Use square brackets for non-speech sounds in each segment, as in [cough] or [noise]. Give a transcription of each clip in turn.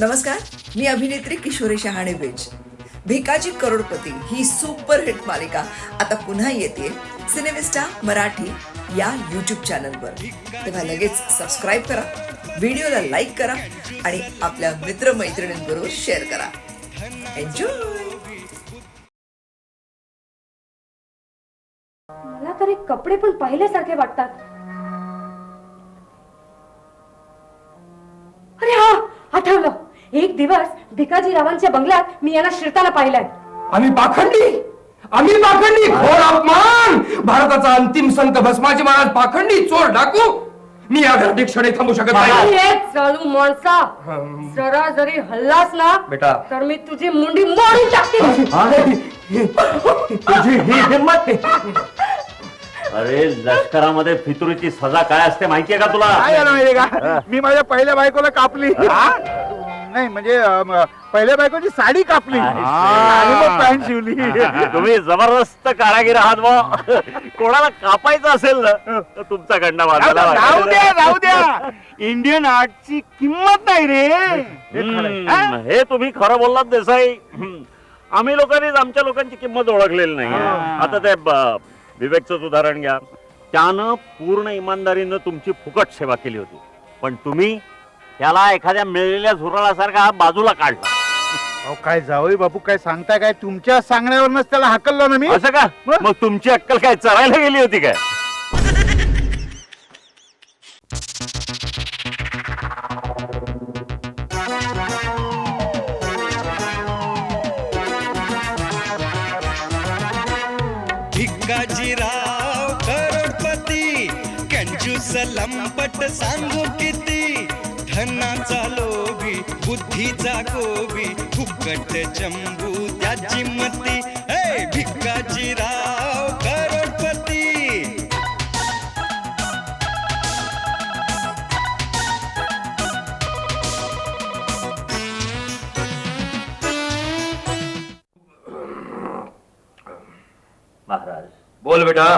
नमस्कार मी अभिनेत्री किशोरी शहाणे बेज भिकाजी करोडपती ही सुपरहिट मालिका आता पुन्हा येते सिनेमिस्टा मराठी या यूट्यूब चॅनलवर तेव्हा लगेच सबस्क्राईब करा व्हिडिओला लाईक करा आणि आपल्या मित्रमैत्रिणींबरोबर शेअर करा. एन्जॉय मला तर हे कपडे पण पाहिल्यासारखे वाटतात. एक दिवस भिकाजी रावांच्या बंगल्यात मी यांना शिरताना पाहिलंय. आम्ही पाखंडी? आम्ही पाखंडी घोर अपमान! भारताचा अंतिम संत भस्माजी महाराज पाखंडी चोर डाकू! मी या घरात क्षणी थांबू शकत नाही. अरे चालू माणसा! जरा जरी हल्लास ना बेटा. तर मी तुझी मुंडी मोडून टाकते. तुझी ही हिंमत अरे लष्करामध्ये फितुरीची सजा काय असते माहितीये का तुला? काय झालं माहितीये का? मी माझ्या पहिल्या बायकोला कापली. नाही म्हणजे पहिल्या बायकोची साडी कापली आणि मग पॅन्ट शिवली [laughs] तुम्ही जबरदस्त कारागीर आहात बुवा. [laughs] कोणाला कापायचं असेल ना तर तुमचा गंडा बांधायला राहू द्या लागेल. राहू द्या [laughs] इंडियन आर्टची किंमत नाही रे हे खरं आहे. हा? हम्म, हे तुम्ही खरं बोललात देसाई हम्म. आम्ही लोकांनीच आमच्या लोकांची किंमत ओळखलेली नाही आता ते ब- विवेकचं उदाहरण घ्या त्यानं पूर्ण इमानदारीनं तुमची फुकट सेवा केली होती पण तुम्ही त्याला एखाद्या मिळलेल्या झुरळासारखा बाजूला काढला. अहो, काय जावई बापू काय सांगताय काय? तुमच्या सांगण्यावरच त्याला हाकललो ना मी? असं का? मग? तुमची अक्कल काय चरायला गेली होती काय? करोडपती कंजूस लंपट सांगू किती बुद्धीचा गोबी फुकट चंबू त्याची मती. हे भिकाजीराव करोडपती. महाराज. बोल बेटा.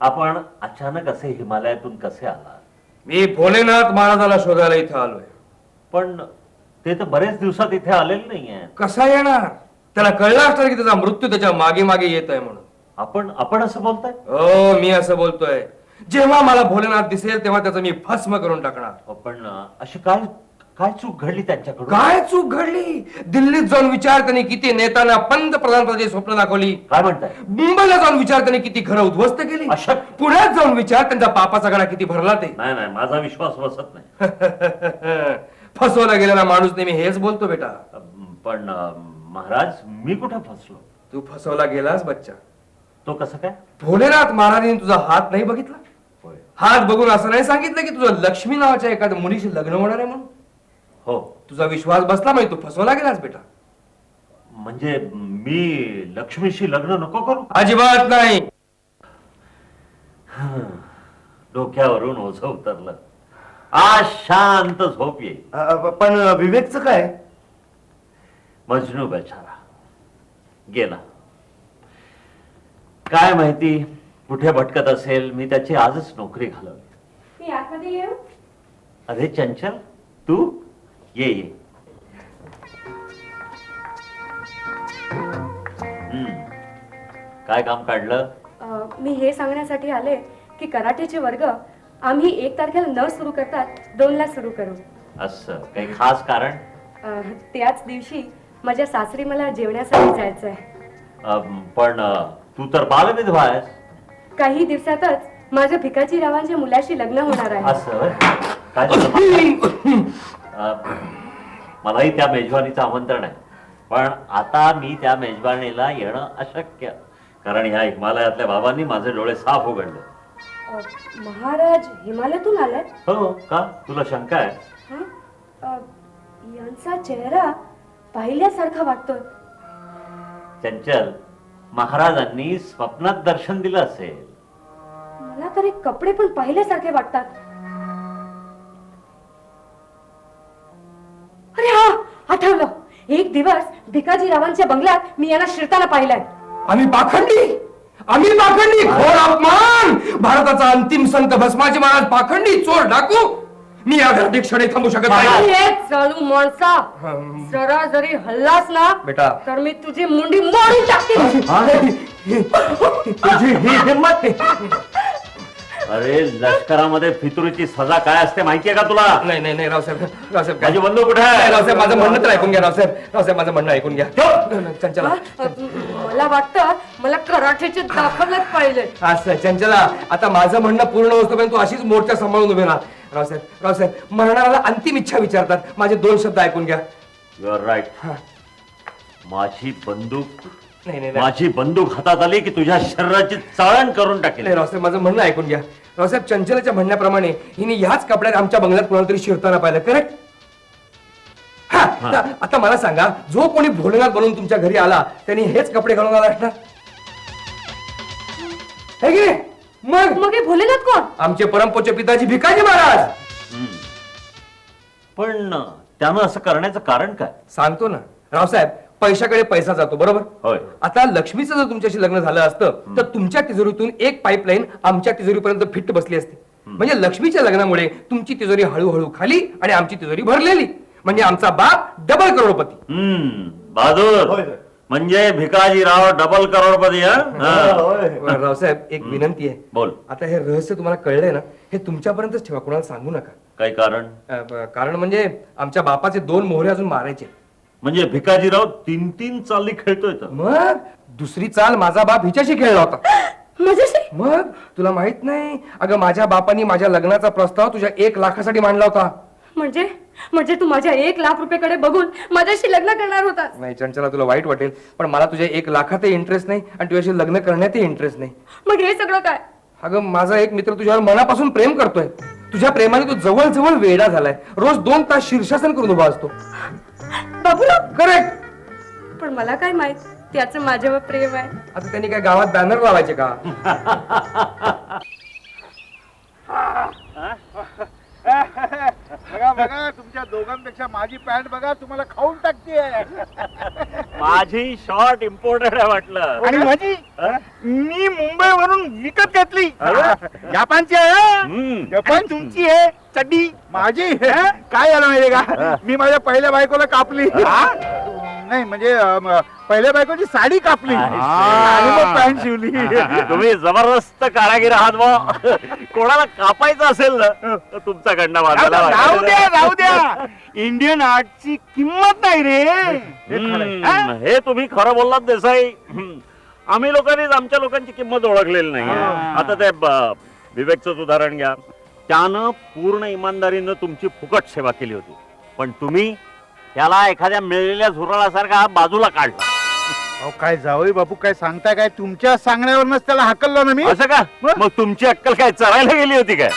आपण अचानक असे हिमालयातून कसे आलात? मी भोलेनाथ महाराजाला शोधायला इथं आलोय. पण ते तर बरेच दिवसात इथे आलेले नाहीये. कसा येणार? त्याला कळलं असणार की त्याचा मृत्यू त्याच्यामागे मागे येत आहे म्हणून. आपण आपण असं बोलताय? हो मी असं बोलतोय. जेव्हा मला भोलेनाथ दिसेल तेव्हा त्याचं मी भस्म करून टाकणार. पण अशी काय काय चूक घडली त्यांच्याकडून? काय चूक घडली? दिल्लीत जाऊन विचार त्यांनी किती नेत्यांना पंतप्रधान पदाची स्वप्न दाखवली. काय म्हणताय? मुंबईला जाऊन विचार त्यांनी किती घरं उद्ध्वस्त केली. पुण्यात जाऊन विचार त्यांचा पापाचा गडा किती भरला ते. नाही नाही माझा विश्वास बसत नाही. [laughs] फसवला गेलेला माणूस नेहमी हेच बोलतो बेटा. पण महाराज मी कुठे फसलो? तू फसवला गेलास बच्चा. तो कसं काय? भोलेनाथ महाराजांनी तुझा हात नाही बघितला? होय. हात बघून असं नाही सांगितलं की तुझं लक्ष्मी नावाच्या एखाद्या मुलीशी लग्न होणार आहे म्हणून? हो. तुझा विश्वास बसला म्हणजे तू फसवला गेलास बेटा. म्हणजे मी लक्ष्मीशी लग्न नको करू? अजिबात नाही. डोक्यावरून ओझ उतरलं. आज शांत झोप येईल. पण विवेकचं काय? मजनू बेचारा गेला. काय माहिती कुठे भटकत असेल मी त्याची आजच नोकरी घालवली. मी आतमध्ये येऊ? अरे चंचल तू? ये ये. हम्म. काय काम काढलं? अं, मी हे सांगण्यासाठी आले की कराटेचे वर्ग आम्ही एक तारखेला न सुरू करतात दोनला सुरू करू. असं. काही खास कारण? अं, त्याच दिवशी माझ्या सासरी मला जेवण्यासाठी जायचं आहे अं, पण अं, तू तर बालविधवा आहेस. काही दिवसातच माझ्या भिकाजी रावांच्या मुलाशी लग्न होणार आहे. असं होय? काय झालं? अं, मलाही त्या मेजवानीचं आमंत्रण आहे. पण आता मी त्या मेजवानीला येणं अशक्य. कारण ह्या हिमालयातल्या बाबांनी माझे डोळे साफ उघडले. अं, महाराज हिमालयातून आलाय? हो का? तुला शंका आहे? हं? अं, यांचा चेहरा पाहिल्यासारखा वाटतोय. चंचल महाराजांनी स्वप्नात दर्शन दिलं असेल. मला तर हे कपडे पण पाहिल्यासारखे वाटतात. अरे हा आठवलं. एक दिवस भिकाजी रावांच्या बंगल्यात मी यांना शिरताना पाहिलंय. आम्ही पाखंडी? आम्ही पाखंडी घोर अपमान भारताचा अंतिम संत भस्माजी महाराज पाखंडी चोर डाकू मी या घरात क्षण थांबू शकत नाही हे चालू माणसा हं. जरा जरी हल्लास ना बेटा. तर मी तुझी मुंडी मोडून टाकते तुझी ही हिंमत अरे लष्करामध्ये फितुरीची सजा काय असते माहितीये का तुला? नाही नाही नाही रावसाहेब रावसाहेब माझी बंदूक कुठे नाही, आहे रावसाहेब माझं म्हणणं तर ऐकून घ्या रावसाहेब. रावसाहेब माझं म्हणणं ऐकून घ्या. चंचला? मला वाटतं मला कराठ्याचे दाखवलंच पाहिजे. असं चंचला आता माझं म्हणणं पूर्ण होतोपर्यंत तू अशीच मोर्चा सांभाळून उभे राहा. रावसाहेब रावसाहेब मरणाऱ्याला अंतिम इच्छा विचारतात. माझे दोन शब्द ऐकून घ्या. यू आर राईट माझी बंदूक नाही नाही नाही. माझी बंदूक हातात आली की तुझ्या शरीराची चाळण करून टाकेल. नाही रावसाहेब माझं म्हणणं ऐकून घ्या. रावसाहेब चंचलाच्या म्हणण्याप्रमाणे हिने ह्याच कपड्यात आमच्या बंगल्यात कोणाला तरी शिरताना पाहिलं करेक्ट हा आता- आता मला सांगा जो कोणी भोलेनाथ बनून तुमच्या घरी आला त्यांनी हेच कपडे घालून आला असणार? है की नाही? मग? मग हे भोलेनाथ कोण? आमचे परमपूज्य पिताजी भिकाजी महाराज. पण त्यानं असं करण्याचं कारण काय? सांगतो ना रावसाहेब पैशाकडे पैसा जातो बरोबर? होय. आता लक्ष्मीचं जर तुमच्याशी लग्न झालं असतं तर तुमच्या तिजोरीतून एक पाईपलाईन आमच्या तिजोरीपर्यंत फिट बसली असती. म्हणजे लक्ष्मीच्या लग्नामुळे तुमची तिजोरी हळूहळू खाली आणि आमची तिजोरी भरलेली. म्हणजे आमचा बाप डबल करोडपती. हम्म. बहादूर. म्हणजे भिकाजीराव डबल करोडपती हा? रावसाहेब एक विनंती आहे. बोल. आता हे रहस्य तुम्हाला कळलंय ना हे तुमच्यापर्यंतच ठेवा कोणाला सांगू नका. काय कारण? अ, ब- कारण म्हणजे आमच्या बापाचे दोन मोहरे अजून मारायचे. म्हणजे भिकाजीराव तीन तीन चालली खेळतोय तर. मग? दुसरी चाल माझा बाप हिच्याशी खेळला होता. [gasps] माझ्याशी? मग? तुला माहीत नाही? अगं माझ्या बापानी माझ्या लग्नाचा प्रस्ताव तुझ्या एक लाखासाठी मांडला होता. म्हणजे? म्हणजे तू माझ्या एक लाख रुपयाकडे बघून माझ्याशी लग्न करणार होता नाही चंचला तुला वाईट वाटेल पण मला तुझ्या एक लाखातही इंटरेस्ट नाही आणि तुझ्याशी लग्न करण्यातही इंटरेस्ट नाही. मग हे सगळं काय? अगं माझा एक मित्र तुझ्यावर मनापासून प्रेम करतोय. तुझ्या प्रेमाने तू जवळ जवळ वेडा झालाय. रोज दोन तास शीर्षासन करून उभा असतो. बाबूराव! करेक्ट पण मला काय माहीत? त्याचं माझ्यावर प्रेम आहे. आता त्यांनी काय गावात बॅनर लावायचे का? [laughs] बघा बघा तुमच्या दोघांपेक्षा माझी पॅन्ट बघा तुम्हाला खाऊन टाकते माझी शॉर्ट इम्पोर्टेड आहे वाटलं. आणि माझी मी मुंबईवरून विकत घेतली. जपानची आहे हम्म. जपान? तुमची आहे चड्डी. माझी? काय झालं माहितीये का? मी माझ्या पहिल्या बायकोला कापली. नाही म्हणजे अं, पहिल्या बायकोची साडी कापली. आणि मग पॅन्ट शिवली. [laughs] तुम्ही जबरदस्त कारागीर आहात बा [laughs] कोणाला कापायचं असेल ना तर तुमचा गंडा बांधायला राहू. द्या राहू द्या. इंडियन आर्टची किंमत नाही रे. हे खरं आहे. हम्म, तुम्ही खरं बोललात देसाई. हम्म. आम्ही लोकांनीच आमच्या लोकांची किंमत ओळखलेली नाही आता ते ब- विवेकचं उदाहरण घ्या. त्यानं पूर्ण इमानदारीनं तुमची फुकट सेवा केली होती. पण तुम्ही त्याला एखाद्या मिळलेल्या झुरळासारखा बाजूला काढला. अहो काय जावई बापू काय सांगताय काय? तुमच्या सांगण्यावरच त्याला हाकललो ना मी? असं का? मग तुमची अक्कल काय चरायला गेली होती काय?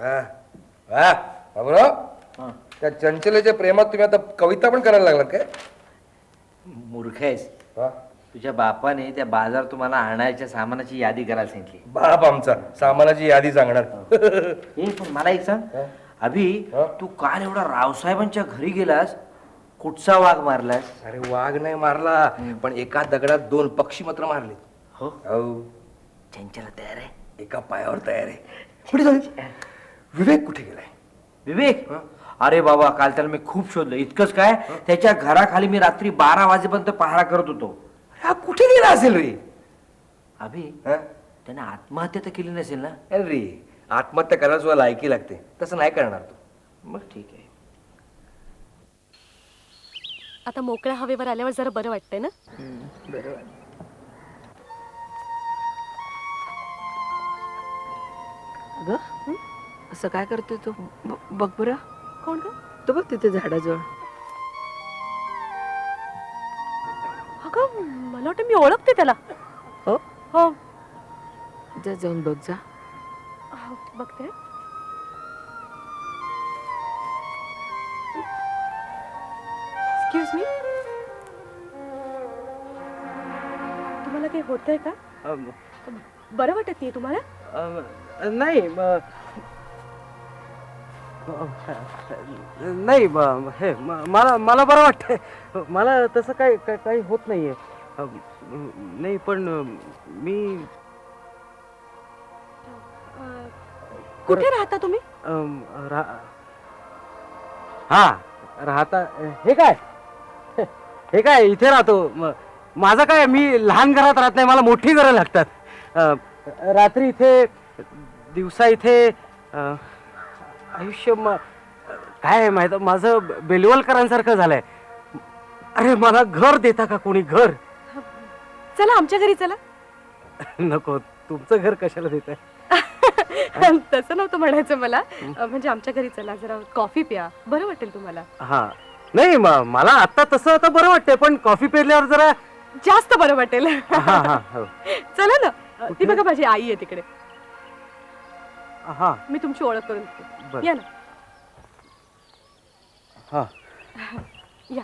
हा. हा. बाबूराव त्या चंचलेच्या प्रेमात तुम्ही आता कविता पण करायला लागलात काय? मूर्ख आहेस. हा. तुझ्या बापाने त्या बाजार तुम्हाला आणायच्या सामानाची यादी करायला सांगितली. बाप आमचा. सामानाची यादी सांगणार. हे. पण मला एक सांग. अभि हा? तू काल एवढा रावसाहेबांच्या घरी गेलास कुठचा वाघ मारलास? अरे वाघ नाही मारला पण एका दगडात दोन पक्षी मात्र मारले. हो. हो. चंचला तयार आहे. एका पायावर तयार आहे. कुठे झाली विवेक कुठे गेलाय? विवेक? अरे बाबा काल त्याला मी खूप शोधलं. इतकंच काय? त्याच्या घराखाली मी रात्री बारा वाजेपर्यंत पहारा करत होतो. हा कुठे गेला असेल रे? अभि हा? त्याने आत्महत्या तर केली नसेल ना? अरे रे आत्महत्या करायला सुद्धा लायकी लागते. तसं नाही करणार तू. मग ठीक आहे. आता मोकळ्या हवेवर आल्यावर जरा बरं वाटतंय ना? अगं असं काय करते तू? ब- बघ बरं. कोण ग? तो बघ तिथे झाडाजवळ. अगं मला वाटतं मी ओळखते त्याला. हो? हो. जा जाऊन बघ जा. हो, बघते. एक्सक्यूज मी काही होतंय का? अम, बरं वाटत नाही तुम्हाला? अम, नाही म- नाही हे म- मला मला बरं वाटतंय. मला तसं काही काही काही होत नाहीये. अम, नाही पण मी अं, कुठे राहता तुम्ही? अम, रा हा राहता हे काय? हे काय इथे राहतो. म- माझं काय मी लहान घरात राहत नाही मला मोठी घरं लागतात. अ, रात्री इथे दिवसा इथे अ, आयुष्य म- काय आहे माहीत? माझं बेलवलकरांसारखं झालंय. अरे मला घर देता का कोणी घर? चला आमच्या घरी चला. नको तुमचं घर कशाला देत [laughs] तसं नव्हतं म्हणायचं मला. अं, म्हणजे आमच्या घरी चला जरा कॉफी प्या. बरं वाटेल तुम्हाला. हा. नाही म- मला आता तसं आता बरं वाटतंय पण कॉफी पेरल्यावर जरा जास्त बरं वाटेल. हा हा हो. [laughs] चला ना. अं, ती बघा माझी आई आहे तिकडे. हा. मी तुमची ओळख करून देते. बरं. या ना. हा. या.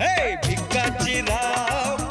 हे भिकाची राह